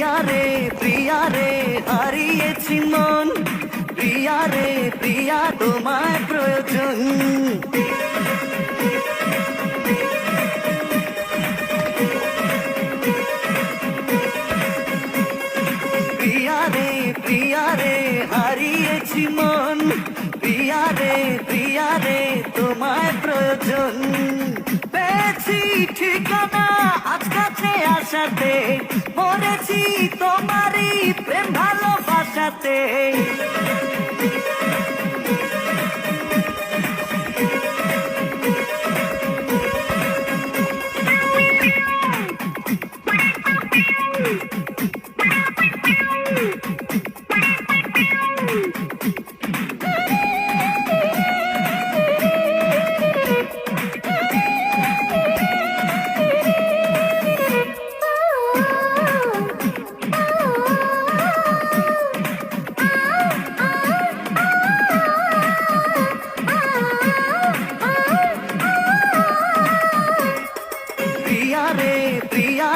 প্রিয়া রে প্রিয়া রে, হারিয়েছি মন। প্রিয়া রে, প্রিয়া, তোমার প্রয়োজন। প্রিয়া রে রে, হারিয়েছি মন। প্রিয়া রে প্রিয়া রে, তোমার প্রয়োজন। পেয়েছি ঠিকানা আজ কাছে আসাতে। ভালোবাসাতে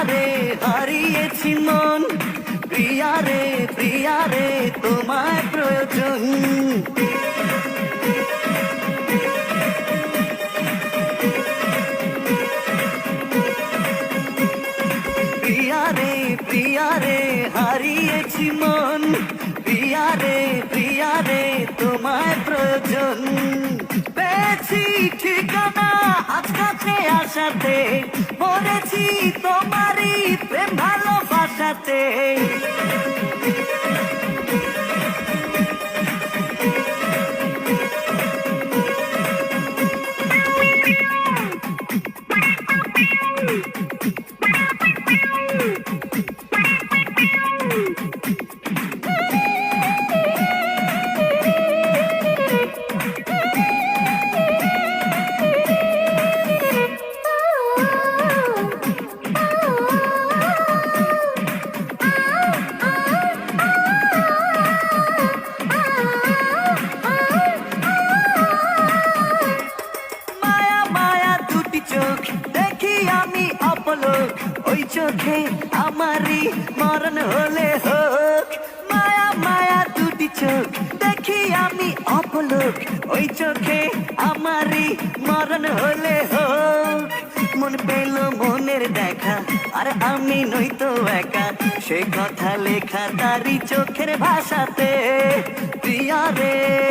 রে হারিয়েছি মন। প্রিয়া রে প্রিয়া রে, তোমার প্রয়োজন। প্রিয়া রে প্রিয়া রে, হারিয়েছি মন। প্রিয়া রে প্রিয়া রে, তোমার প্রয়োজন। পেয়েছি ঠিকানা আজ কাছে আসাতে বলেছি তোমারই প্রেম ভালোবাসাতে। আমি অপলোক, ওই চোখে আমারই মরণ হলে হোক। মায়া মায়া দুটি চোখ, দেখি আমি ওই চোখে আমারই মরণ হলে হোক। মন পেল মনের দেখা, আর আমি নই তো একা। সে কথা লেখা তারই চোখের ভাষাতে রে